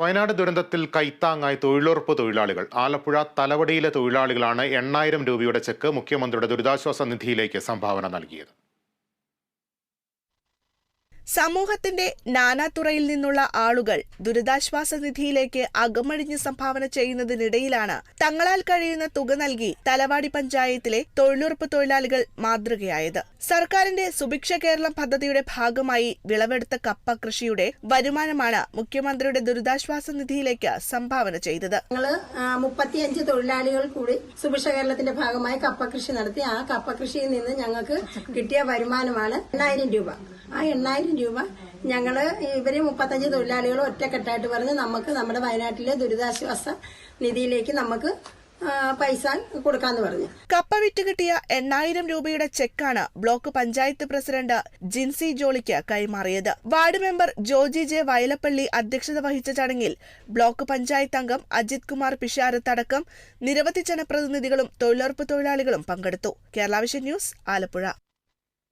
വയനാട് ദുരന്തത്തിൽ കൈത്താങ്ങായി തൊഴിലുറപ്പ് തൊഴിലാളികൾ. ആലപ്പുഴ തലവടിയിലെ തൊഴിലാളികളാണ് എണ്ണായിരം രൂപയുടെ ചെക്ക് മുഖ്യമന്ത്രിയുടെ ദുരിതാശ്വാസ നിധിയിലേക്ക് സംഭാവന നൽകിയത്. സമൂഹത്തിന്റെ നാനാതുറയിൽ നിന്നുള്ള ആളുകൾ ദുരിതാശ്വാസ നിധിയിലേക്ക് അകമഴിഞ്ഞ് സംഭാവന ചെയ്യുന്നതിനിടയിലാണ് തങ്ങളാൽ കഴിയുന്ന തുക നൽകി തലവാടി പഞ്ചായത്തിലെ തൊഴിലുറപ്പ് തൊഴിലാളികൾ മാതൃകയായത്. സർക്കാരിന്റെ സുഭിക്ഷ കേരളം പദ്ധതിയുടെ ഭാഗമായി വിളവെടുത്ത കപ്പ കൃഷിയുടെ വരുമാനമാണ് മുഖ്യമന്ത്രിയുടെ ദുരിതാശ്വാസ നിധിയിലേക്ക് സംഭാവന ചെയ്തത്. ഞങ്ങൾ ആ, മുപ്പത്തിയഞ്ച് തൊഴിലാളികൾ കൂടി സുഭിക്ഷ കേരളത്തിന്റെ ഭാഗമായി കപ്പ കൃഷി നടത്തി. ആ കപ്പ കൃഷിയിൽ നിന്ന് ഞങ്ങൾക്ക് കിട്ടിയ വരുമാനമാണ് എണ്ണായിരം രൂപ. ആ എണ്ണായിരം രൂപ. ഞങ്ങൾ ഇവർ മുപ്പത്തഞ്ച് തൊഴിലാളികൾ ഒറ്റക്കെട്ടായിട്ട് പറഞ്ഞ് നമുക്ക് നമ്മുടെ വയനാട്ടിലെ ദുരിതാശ്വാസ നിധിയിലേക്ക് നമുക്ക് പൈസ കൊടുക്കാന്ന് പറഞ്ഞു. കപ്പ വിറ്റ് കിട്ടിയ എണ്ണായിരം രൂപയുടെ ചെക്കാണ് ബ്ലോക്ക് പഞ്ചായത്ത് പ്രസിഡന്റ് ജിൻസി ജോളിക്ക് കൈമാറിയത്. Ward member Joji J Vayalappally അധ്യക്ഷത വഹിച്ച ചടങ്ങിൽ ബ്ലോക്ക് പഞ്ചായത്ത് അംഗം അജിത് കുമാർ പിഷാരത്ത് അടക്കം നിരവധി ജനപ്രതിനിധികളും തൊഴിലുറപ്പ് തൊഴിലാളികളും പങ്കെടുത്തു. Kerala vision news Alappuzha.